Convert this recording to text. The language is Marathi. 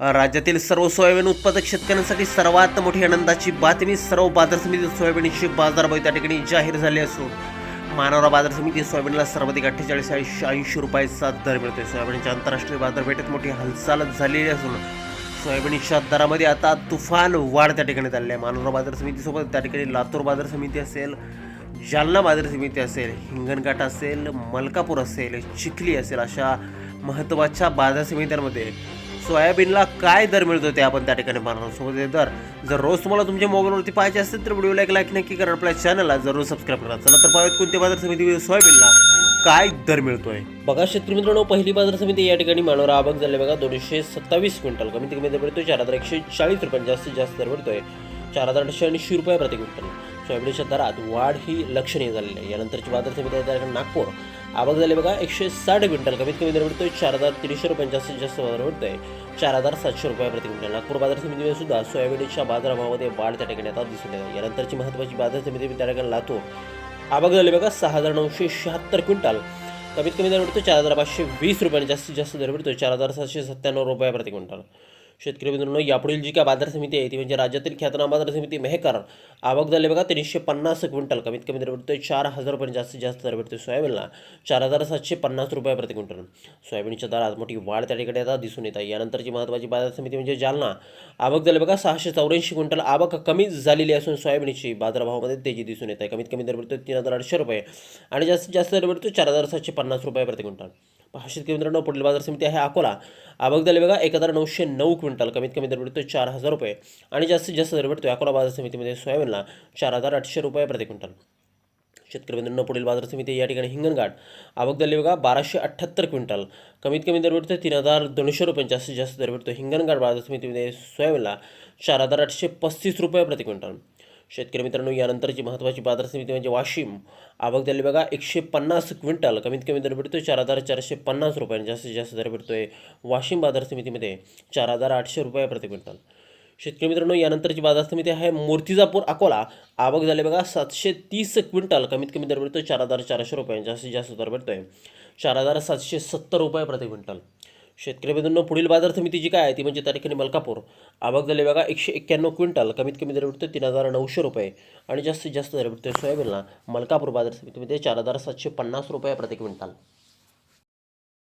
राज्यातील सर्व सोयाबीन उत्पादक शेतकऱ्यांसाठी सर्वात मोठी आनंदाची बातमी सर्व बाजार समिती सोयाबीनची बाजारभाव त्या ठिकाणी जाहीर झाले असून मानवरा बाजार समिती सोयाबीनला सर्वाधिक अठ्ठेचाळीस ऐंशी ऐंशी रुपयाचा दर मिळतोय. सोयाबीनच्या आंतरराष्ट्रीय बाजारपेठेत मोठी हालचाल झालेली असून सोयाबीनच्या दरामध्ये आता तुफान वाढ त्या ठिकाणी झालेली आहे. मानवरा बाजार समितीसोबत त्या ठिकाणी लातूर बाजार समिती असेल जालना बाजार समिती असेल हिंगणघाट असेल मलकापूर असेल चिखली असेल अशा महत्त्वाच्या बाजार समित्यांमध्ये सोयाबीनला काय दर मिळतो ते आपण त्या ठिकाणी पाहणार सोबत दर जर रोज तुम्हाला तुमच्या मोबाईलवरती पाहिजे असेल तर व्हिडिओला एक लाईक नक्की करा. आपल्या चॅनलला जरूर सबस्क्राईब करा. चला तर पाहूयात कोणत्या बाजार समिती सोयाबीनला काय दर मिळतोय. बघा शेतकरी मित्रांनो पहिली बाजार समिती या ठिकाणी मानवर आवक झाले. बघा दोनशे सत्तावीस क्विंटल. कमीत कमी दर मिळतोय चार हजार एकशे चाळीस रुपये जास्तीत जास्त दर मिळतोय. चार हजार आठशे ऐंशी रुपये प्रति क्विंटल. सोयाबीनच्या दरात वाढ ही लक्षणीय झालेली आहे. यानंतरची बाजार समिती आहे नागपूर. आवक झाली बघा एकशे साठ क्विंटल. कमीत कमी दर भेटतोय चार हजार तीनशे रुपये जास्तीत जास्त दर भेटतोय चार हजार सातशे रुपये प्रति क्विंटल. नागपूर बाजार समितीमध्ये सुद्धा सोयाबीनच्या बाजारभावामध्ये वाढ त्या ठिकाणी आता दिसून येत आहे. यानंतरची महत्त्वाची बाजार समिती त्या ठिकाणी लातूर आवक झाली बघा सहा हजार नऊशे शहात्तर क्विंटल. कमीत कमी दर मिळतो चार हजार पाचशे वीस रुपयांनी जास्तीत जास्त दर मिळतो चार हजार सातशे सत्त्याण्णव रुपये प्रति क्विंटल. शेतकरी मित्रांनो यापुढील जी काय बाजार समिती आहे ती म्हणजे राज्यातील ख्यातनाम बाजार समिती मेहकर आवक झाली बघा तीनशे पन्नास क्विंटल. कमीत कमी दर भेटतोय चार हजार रुपये जास्तीत जास्त दर भेटतोय सोयाबीनला. चार हजार सातशे पन्नास रुपये प्रति क्विंटल. सोयाबीनच्या दरात मोठी वाढ त्या ठिकाणी आता दिसून येत आहे. यानंतरची महत्त्वाची बाजार समिती म्हणजे जालना. आवक झाली बघा सहाशे चौऱ्याऐंशी क्विंटल. आवक कमी झालेली असून सोयाबीनची बाजारभावामध्ये तेजी दिसून येत आहे. कमीत कमी दर भेटतोय तीन हजार आठशे रुपये. आणि जास्तीत जास्त दर भेटतोय चार हजार सातशे पन्नास रुपये प्रति क्विंटल. पहा शेतकरी मित्रांनो पुढील बाजार समिती आहे अकोला. आवक झाली बघा एक हजार नऊशे नऊ क्विंटल. कमीत कमी दर भेटतो चार हजार रुपये. आणि जास्तीत जास्त दर भेटतो अकोला बाजार समितीमध्ये सोयाबीनला चार हजार आठशे रुपये प्रति क्विंटल. शेतकरी मित्रांनो पुढील बाजार समिती या ठिकाणी हिंगणघाट. आवक झाली बघा बाराशे अठ्ठ्याहत्तर क्विंटल. कमीत कमी दर भेटतो तीन हजार दोनशे रुपये. जास्तीत जास्त दर भेटतो हिंगणघाट बाजार समितीमध्ये सोयाबीनला चार हजार आठशे पस्तीस रुपये प्रति क्विंटल. शेतकरी मित्रांनो यानंतरची महत्त्वाची बाजार समिती म्हणजे वाशिम. आवक झाली बघा एकशे पन्नास क्विंटल. कमीत कमी दर भेटतो चार हजार चारशे पन्नास रुपयांनी जास्तीत जास्त दर भेटतोय वाशिम बाजार समितीमध्ये चार हजार आठशे रुपये प्रति क्विंटल. शेतकरी मित्रांनो यानंतरची बाजार समिती आहे मूर्तिजापूर अकोला. आवक झाली बघा सातशे तीस क्विंटल. कमीत कमी दर भेटतो चार हजार चारशे रुपये जास्तीत जास्त दर भेटतोय चार हजार सातशे सत्तर रुपये प्रति क्विंटल. शेतकरी मित्रांनो पुढील बाजार समिती जी काय आहे ती म्हणजे त्या ठिकाणी मलकापूर. आवक झाली बघा एकशे एक्क्याण्णव क्विंटल. कमीत कमी दर भेटतो तीन हजार नऊशे रुपये. आणि जास्तीत जास्त दर भेटतो सोयाबीनला. मलकापूर बाजार समितीमध्ये चार हजार सातशे पन्नास रुपये प्रति क्विंटल.